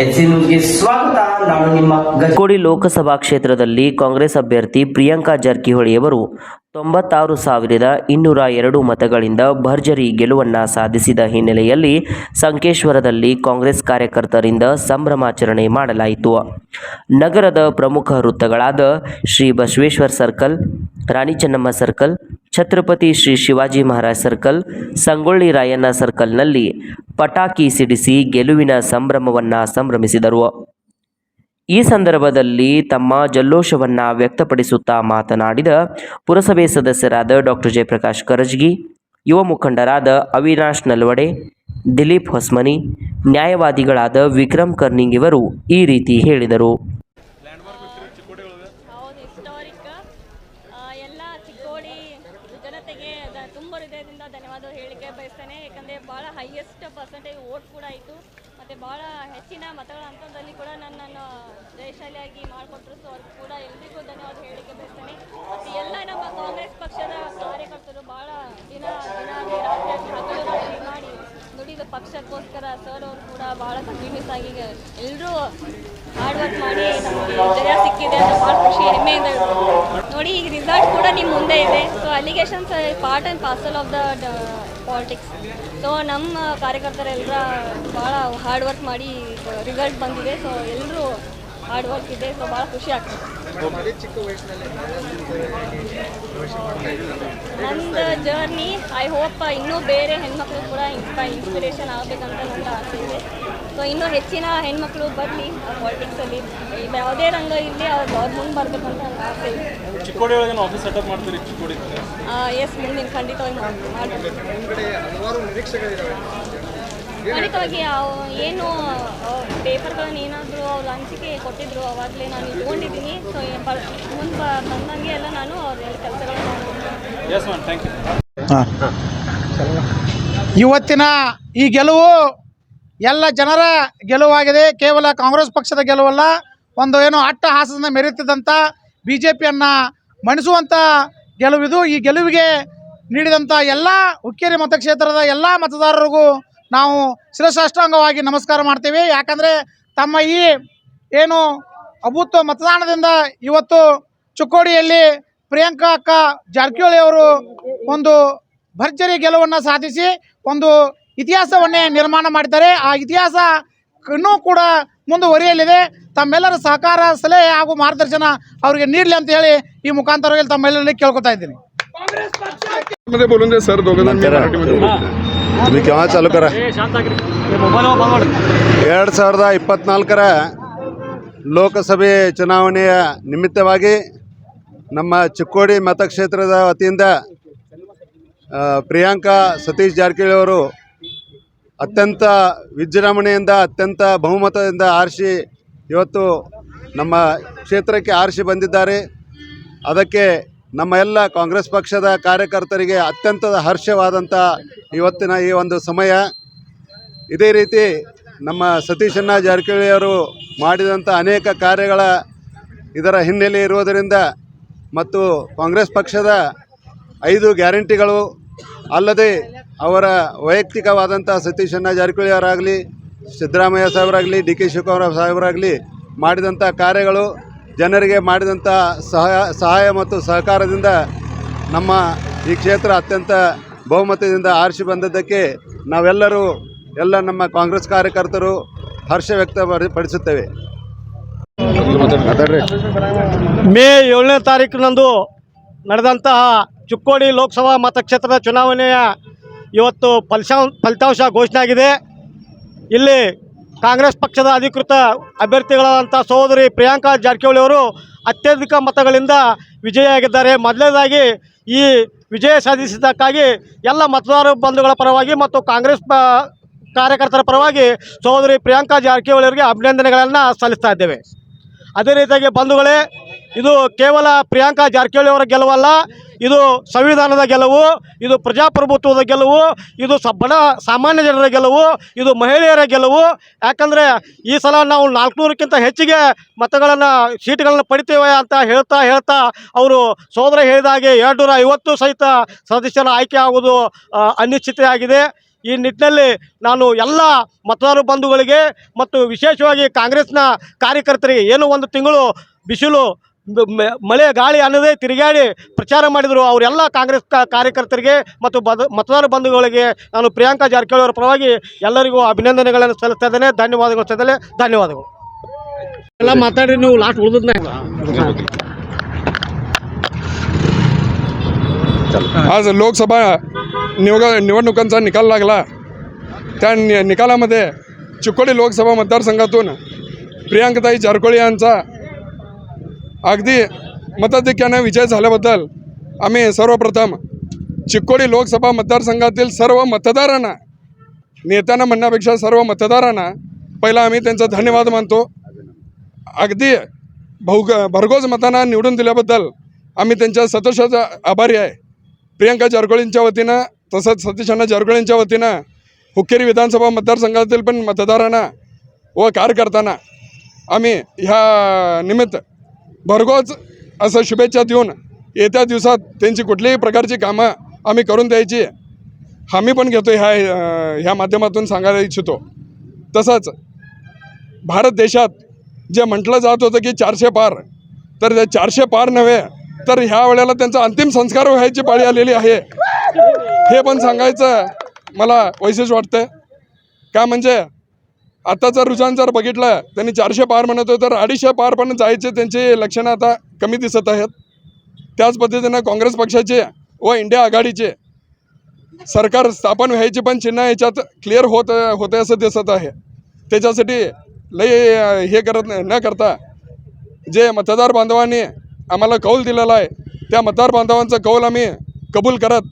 ಸ್ವಾಗತ. ನಾನು ಲೋಕಸಭಾ ಕ್ಷೇತ್ರದಲ್ಲಿ ಕಾಂಗ್ರೆಸ್ ಅಭ್ಯರ್ಥಿ ಪ್ರಿಯಾಂಕಾ ಜಾರಕಿಹೊಳಿಯವರು ತೊಂಬತ್ತಾರು ಸಾವಿರದ ಇನ್ನೂರ ಎರಡು ಮತಗಳಿಂದ ಭರ್ಜರಿ ಗೆಲುವನ್ನ ಸಾಧಿಸಿದ ಹಿನ್ನೆಲೆಯಲ್ಲಿ ಸಂಕೇಶ್ವರದಲ್ಲಿ ಕಾಂಗ್ರೆಸ್ ಕಾರ್ಯಕರ್ತರಿಂದ ಸಂಭ್ರಮಾಚರಣೆ ಮಾಡಲಾಯಿತು. ನಗರದ ಪ್ರಮುಖ ವೃತ್ತಗಳಾದ Shri Basaveshwara circle, Rani Chennamma circle Chhatrapati Shri Shivaji Maharaj circle, Sangolli Rayanna ಸರ್ಕಲ್ನಲ್ಲಿ ಪಟಾಕಿ ಸಿಡಿಸಿ ಗೆಲುವಿನ ಸಂಭ್ರಮವನ್ನ ಸಂಭ್ರಮಿಸಿದರು. ಈ ಸಂದರ್ಭದಲ್ಲಿ ತಮ್ಮ ಜಲ್ಲೋಷವನ್ನು ವ್ಯಕ್ತಪಡಿಸುತ್ತಾ ಮಾತನಾಡಿದ ಪುರಸಭೆ ಸದಸ್ಯರಾದ ಡಾಕ್ಟರ್ ಜಯಪ್ರಕಾಶ್ ಕರಜ್ಗಿ, ಯುವ ಮುಖಂಡರಾದ ಅವಿನಾಶ್ ನಲ್ವಡೆ, ದಿಲೀಪ್ ಹೊಸ್ಮನಿ, ನ್ಯಾಯವಾದಿಗಳಾದ ವಿಕ್ರಮ್ ಕರ್ನಿಂಗ್ ಇವರು ಈ ರೀತಿ ಹೇಳಿದರು. ಎಲ್ಲ ಚಿಕ್ಕೋಡಿ ಜನತೆಗೆ ತುಂಬ ಹೃದಯದಿಂದ ಧನ್ಯವಾದ ಹೇಳಿಕೆ ಬಯಸ್ತೇನೆ. ಯಾಕಂದರೆ ಭಾಳ ಹೈಯೆಸ್ಟ್ ಪರ್ಸೆಂಟೇಜ್ ಓಟ್ ಕೂಡ ಆಯಿತು. ಮತ್ತು ಭಾಳ ಹೆಚ್ಚಿನ ಮತಗಳ ಹಂತದಲ್ಲಿ ಕೂಡ ನನ್ನನ್ನು ಜಯಶಾಲಿಯಾಗಿ ಮಾಡಿಕೊಟ್ರು. ಸೊ ಅವ್ರಿಗೆ ಕೂಡ ಎಲ್ರಿಗೂ ಧನ್ಯವಾದ ಹೇಳಿಕೆ ಬಯಸ್ತೇನೆ. ಮತ್ತು ಎಲ್ಲ ನಮ್ಮ ಕಾಂಗ್ರೆಸ್ ಪಕ್ಷದ ಕಾರ್ಯಕರ್ತರು ಭಾಳ ದಿನ ದಿನ ರಾತ್ರಿ ಮಾಡಿ ದುಡಿದ ಪಕ್ಷಕ್ಕೋಸ್ಕರ ಸರ್ ಅವರು ಕೂಡ ಭಾಳ ಕಂಟಿನ್ಯೂಸ್ ಆಗಿ ಎಲ್ಲರೂ ಹಾರ್ಡ್ ವರ್ಕ್ ಮಾಡಿ ನಮಗೆ ಜಯ ಸಿಕ್ಕಿದೆ ಅಂತ ಭಾಳ ಖುಷಿ, ಹೆಮ್ಮೆಯಿಂದ ನೋಡಿ, ಈಗ ರಿಸಲ್ಟ್ ಕೂಡ ನಿಮ್ಮ ಮುಂದೆ ಇದೆ. So allegations part and parcel of the politics so ನಮ್ಮ ಕಾರ್ಯಕರ್ತರೆಲ್ಲರ ಭಾಳ ಹಾರ್ಡ್ ವರ್ಕ್ ಮಾಡಿ ರಿಸಲ್ಟ್ ಬಂದಿದೆ. ಸೊ ಎಲ್ಲರೂ ಹಾರ್ಡ್ ವರ್ಕ್ ಇದೆ. ಸೊ ಭಾಳ ಖುಷಿ ಆಗ್ತದೆ. ನಂದು ಜರ್ನಿ ಐ ಹೋಪ್ ಇನ್ನೂ ಬೇರೆ ಹೆಣ್ಮಕ್ಳು ಕೂಡ ಇನ್ಸ್ಪೈ ಇನ್ಸ್ಪಿರೇಷನ್ ಆಗಬೇಕಂತ ನನ್ನ ಆಸೆ ಇದೆ. ಸೊ ಇನ್ನೂ ಹೆಚ್ಚಿನ ಹೆಣ್ಮಕ್ಳು ಬರಲಿ ಪಾಲಿಟಿಕ್ಸಲ್ಲಿ ಯಾವುದೇ ರಂಗ ಇರಲಿ ಅವ್ರು ಅವ್ರು ಮುಂದೆ ಬರಬೇಕಂತ ಆಸೆ ಇದೆ. ಚಿಕ್ಕೋಡಿ ಒಳಗೆ ಆಫೀಸ್ ಸೆಟಪ್ ಮಾಡ್ತೀರಿ ಚಿಕ್ಕೋಡಿ ಎಸ್ ಮುಂದಿನ ಖಂಡಿತವಾಗಿ ಖಂಡಿತವಾಗಿ ಅವು ಏನು ಪೇಪರ್ಗಳನ್ನ ಏನಾದರೂ ಅವ್ರು ಹಂಚಿಕೆ ಕೊಟ್ಟಿದ್ರು ಅವಾಗಲೇ ನಾನು ಇಟ್ಕೊಂಡಿದ್ದೀನಿ. ಸೊ ಮುಂದೆ ಬಂದಂಗೆ ಎಲ್ಲ ನಾನು ಅವ್ರ ಕೆಲಸಗಳನ್ನ ಇವತ್ತಿನ ಈ ಗೆಲುವು ಎಲ್ಲ ಜನರ ಗೆಲುವಾಗಿದೆ. ಕೇವಲ ಕಾಂಗ್ರೆಸ್ ಪಕ್ಷದ ಗೆಲುವಲ್ಲ, ಒಂದು ಏನು ಅಟ್ಟಹಾಸದಿಂದ ಮೆರೆಯುತ್ತಿದ್ದಂಥ ಬಿ ಜೆ ಪಿಯನ್ನು ಮಣಿಸುವಂಥ ಗೆಲುವಿದು. ಈ ಗೆಲುವಿಗೆ ನೀಡಿದಂಥ ಎಲ್ಲ ಹುಕ್ಕೇರಿ ಮತಕ್ಷೇತ್ರದ ಎಲ್ಲ ಮತದಾರರಿಗೂ ನಾವು ಶಿರಸಾಷ್ಟಾಂಗವಾಗಿ ನಮಸ್ಕಾರ ಮಾಡ್ತೀವಿ. ಯಾಕಂದರೆ ತಮ್ಮ ಈ ಏನು ಅಭೂತ ಮತದಾನದಿಂದ ಇವತ್ತು ಚುಕ್ಕೋಡಿಯಲ್ಲಿ ಪ್ರಿಯಾಂಕಾ ಅಕ್ಕ ಜಾರಕಿಹೊಳಿ ಅವರು ಒಂದು ಭರ್ಜರಿ ಗೆಲುವನ್ನು ಸಾಧಿಸಿ, ಒಂದು ಇತಿಹಾಸವನ್ನೇ ನಿರ್ಮಾಣ ಮಾಡಿದ್ದಾರೆ ಆ ಇತಿಹಾಸ ಇನ್ನೂ ಕೂಡ ಮುಂದುವರಿಯಲಿದೆ ತಮ್ಮೆಲ್ಲರ ಸಹಕಾರ ಸಲಹೆ ಹಾಗೂ ಮಾರ್ಗದರ್ಶನ ಅವರಿಗೆ ನೀಡಲಿ ಅಂತ ಹೇಳಿ ಈ ಮುಖಾಂತರವಾಗಿ ತಮ್ಮೆಲ್ಲರಲ್ಲಿ ಕೇಳ್ಕೊತಾ ಇದ್ದೀನಿ मध्ये बोलून दे सर दोघं जण मी मराठीमध्ये बोलतो तुम्ही केव्हा चालू करा ಎರಡು ಸಾವಿರದ ಇಪ್ಪತ್ನಾಲ್ಕರ ಲೋಕಸಭೆ ಚುನಾವಣೆಯ ನಿಮಿತ್ತವಾಗಿ ನಮ್ಮ ಚಿಕ್ಕೋಡಿ ಮತಕ್ಷೇತ್ರದ ವತಿಯಿಂದ ಆ, ಪ್ರಿಯಾಂಕಾ ಸತೀಶ್ ಜಾರಕಿಹೊಳಿ ಅವರು ಅತ್ಯಂತ ವಿಜೃಂಭಣೆಯಿಂದ, ಅತ್ಯಂತ ಬಹುಮತದಿಂದ ಆರಿಸಿ ಇವತ್ತು ನಮ್ಮ ಕ್ಷೇತ್ರಕ್ಕೆ ಆರಿಸಿ ಬಂದಿದ್ದಾರೆ. ಅದಕ್ಕೆ ನಮ್ಮ ಎಲ್ಲ ಕಾಂಗ್ರೆಸ್ ಪಕ್ಷದ ಕಾರ್ಯಕರ್ತರಿಗೆ ಅತ್ಯಂತ ಹರ್ಷವಾದಂಥ ಇವತ್ತಿನ ಈ ಒಂದು ಸಮಯ. ಇದೇ ರೀತಿ ನಮ್ಮ ಸತೀಶಣ್ಣ ಜಾರಕಿಹೊಳಿಯವರು ಮಾಡಿದಂಥ ಅನೇಕ ಕಾರ್ಯಗಳ ಇದರ ಹಿನ್ನೆಲೆ ಇರುವುದರಿಂದ ಮತ್ತು ಕಾಂಗ್ರೆಸ್ ಪಕ್ಷದ ಐದು ಗ್ಯಾರಂಟಿಗಳು ಅಲ್ಲದೆ ಅವರ ವೈಯಕ್ತಿಕವಾದಂಥ ಸತೀಶಣ್ಣ ಜಾರಕಿಹೊಳಿ ಅವರಾಗಲಿ ಸಿದ್ದರಾಮಯ್ಯ ಸಾಹೇಬರಾಗಲಿ ಡಿ ಕೆ ಶಿವಕುಮಾರ್ ಸಾಹೇಬರಾಗಲಿ ಮಾಡಿದಂಥ ಕಾರ್ಯಗಳು ಜನರಿಗೆ ಮಾಡಿದಂಥ ಸಹಾಯ ಸಹಾಯ ಮತ್ತು ಸಹಕಾರದಿಂದ ನಮ್ಮ ಈ ಕ್ಷೇತ್ರ ಅತ್ಯಂತ ಬಹುಮತದಿಂದ ಆರಿಸಿ ಬಂದದ್ದಕ್ಕೆ ನಾವೆಲ್ಲರೂ ಎಲ್ಲ ನಮ್ಮ ಕಾಂಗ್ರೆಸ್ ಕಾರ್ಯಕರ್ತರು ಹರ್ಷ ವ್ಯಕ್ತಪಡಿಸುತ್ತೇವೆ. ಮೇ ಏಳನೇ ತಾರೀಕಿನಂದು ನಡೆದಂತಹ ಚುಕ್ಕೋಡಿ ಲೋಕಸಭಾ ಮತಕ್ಷೇತ್ರದ ಚುನಾವಣೆಯ ಇವತ್ತು ಫಲಿತಾಂ ಫಲಿತಾಂಶ ಘೋಷಣೆ ಆಗಿದೆ. ಇಲ್ಲಿ ಕಾಂಗ್ರೆಸ್ ಪಕ್ಷದ ಅಧಿಕೃತ ಅಭ್ಯರ್ಥಿಗಳಾದಂಥ ಸಹೋದರಿ ಪ್ರಿಯಾಂಕಾ ಜಾರಕಿಹೊಳಿ ಅವರು ಅತ್ಯಧಿಕ ಮತಗಳಿಂದ ವಿಜಯಿಯಾಗಿದ್ದಾರೆ. ಮೊದಲನೇದಾಗಿ ಈ ವಿಜಯ ಸಾಧಿಸಿದ್ದಕ್ಕಾಗಿ ಎಲ್ಲ ಮತದಾರ ಬಂಧುಗಳ ಪರವಾಗಿ ಮತ್ತು ಕಾಂಗ್ರೆಸ್ ಕಾರ್ಯಕರ್ತರ ಪರವಾಗಿ ಸಹೋದರಿ ಪ್ರಿಯಾಂಕಾ ಜಾರಕಿಹೊಳಿ ಅವರಿಗೆ ಅಭಿನಂದನೆಗಳನ್ನು ಸಲ್ಲಿಸ್ತಾ ಇದ್ದೇವೆ. ಅದೇ ರೀತಿಯಾಗಿ ಬಂಧುಗಳೇ, ಇದು ಕೇವಲ ಪ್ರಿಯಾಂಕಾ ಜಾರಕಿಹೊಳಿ ಅವರ ಗೆಲುವಲ್ಲ ಇದು ಸಂವಿಧಾನದ ಗೆಲುವು, ಇದು ಪ್ರಜಾಪ್ರಭುತ್ವದ ಗೆಲುವು, ಇದು ಸ ಬಡ ಸಾಮಾನ್ಯ ಜನರ ಗೆಲುವು, ಇದು ಮಹಿಳೆಯರ ಗೆಲುವು. ಯಾಕಂದರೆ ಈ ಸಲ ನಾವು ನಾಲ್ಕುನೂರಕ್ಕಿಂತ ಹೆಚ್ಚಿಗೆ ಮತಗಳನ್ನು, ಸೀಟ್ಗಳನ್ನು ಪಡಿತೇವೆ ಅಂತ ಹೇಳ್ತಾ ಹೇಳ್ತಾ ಅವರು ಸೋದರ ಹೇಳಿದ ಹಾಗೆ ಎರಡು ನೂರ ಐವತ್ತು ಸಹಿತ ಸದಸ್ಯರ ಆಯ್ಕೆ ಆಗುವುದು ಅನಿಶ್ಚಿತೆಯಾಗಿದೆ ಈ ನಿಟ್ಟಿನಲ್ಲಿ ನಾನು ಎಲ್ಲ ಮತದಾರ ಬಂಧುಗಳಿಗೆ ಮತ್ತು ವಿಶೇಷವಾಗಿ ಕಾಂಗ್ರೆಸ್ನ ಕಾರ್ಯಕರ್ತರಿಗೆ ಏನು ಒಂದು ತಿಂಗಳು ಬಿಸಿಲು ಮಳೆ ಗಾಳಿ ಅನ್ನದೇ ತಿರುಗಾಡಿ ಪ್ರಚಾರ ಮಾಡಿದರು ಅವರೆಲ್ಲ ಕಾಂಗ್ರೆಸ್ ಕಾ- ಕಾರ್ಯಕರ್ತರಿಗೆ ಮತ್ತು ಬದ ಮತದಾರ ಬಂಧುಗಳಿಗೆ ನಾನು ಪ್ರಿಯಾಂಕಾ ಜಾರಕಿಹೊಳಿ ಅವರ ಪರವಾಗಿ ಎಲ್ಲರಿಗೂ ಅಭಿನಂದನೆಗಳನ್ನು ಸಲ್ಲಿಸ್ತಾ ಇದ್ದೇನೆ ಧನ್ಯವಾದಗಳು ಸಲ್ಲಿಸ್ತೇನೆ ಧನ್ಯವಾದಗಳು ಎಲ್ಲ ಮಾತಾಡಿ ನೀವು ಲಾಸ್ಟ್ ಉಳಿದದ್ನ आज लोकसभा निवग निवडणुकांचा निकाल लागला त्या नि निकालामध्ये चिकोडी लोकसभा मतदारसंघातून प्रियांकाताई जारकोळी यांचा अगदी मताधिक्याने विजय झाल्याबद्दल आम्ही सर्वप्रथम चिकोडी लोकसभा मतदारसंघातील सर्व मतदारांना नेत्यांना म्हणण्यापेक्षा सर्व मतदारांना पहिला आम्ही त्यांचा धन्यवाद मानतो. अगदी भौग भरघोस मतांना निवडून दिल्याबद्दल आम्ही त्यांच्या सतोषाचा आभारी आहे. प्रियंका जारकोळींच्या वतीनं तसंच सतीश अण्णा जारकोळींच्या वतीनं हुक्केरी विधानसभा मतदारसंघातील पण मतदारांना व कार्यकर्त्यांना आम्ही ह्या निमित्त भरघोस असं शुभेच्छा देऊन येत्या दिवसात त्यांची कुठल्याही प्रकारची कामं आम्ही करून द्यायची. हमी पण घेतो ह्या ह्या माध्यमातून सांगायला इच्छितो. तसंच भारत देशात जे म्हटलं जात होतं की चारशे पार तर ते चारशे पार नव्हे तर ह्या वेळेला त्यांचा अंतिम संस्कार व्हायची पाळी आलेली आहे. हे पण सांगायचं मला वैशिष्ट्य वाटतं का म्हणजे आत्ताचं रुझान जर बघितला त्यांनी चारशे पार म्हणत होते तर अडीचशे पार पण जायचे त्यांचे लक्षणं आता कमी दिसत आहेत. त्याच पद्धतीनं काँग्रेस पक्षाचे व इंडिया आघाडीचे सरकार स्थापन व्हायची पण चिन्ह याच्यात क्लिअर होत होते असं दिसत आहे. त्याच्यासाठी लई हे करत न करता जे मतदार बांधवांनी आम्हाला कौल दिलेला आहे त्या मतदार बांधवांचा कौल आम्ही कबूल करत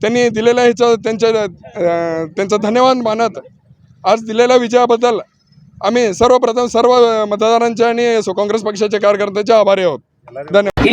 त्यांनी दिलेल्या ह्याचं त्यांच्या त्यांचं त्यांचा धन्यवाद मानत आज दिलेल्या विजयाबद्दल आम्ही सर्वप्रथम सर्व मतदारांचे आणि काँग्रेस पक्षाच्या कार्यकर्त्यांचे आभारी आहोत. धन्यवाद.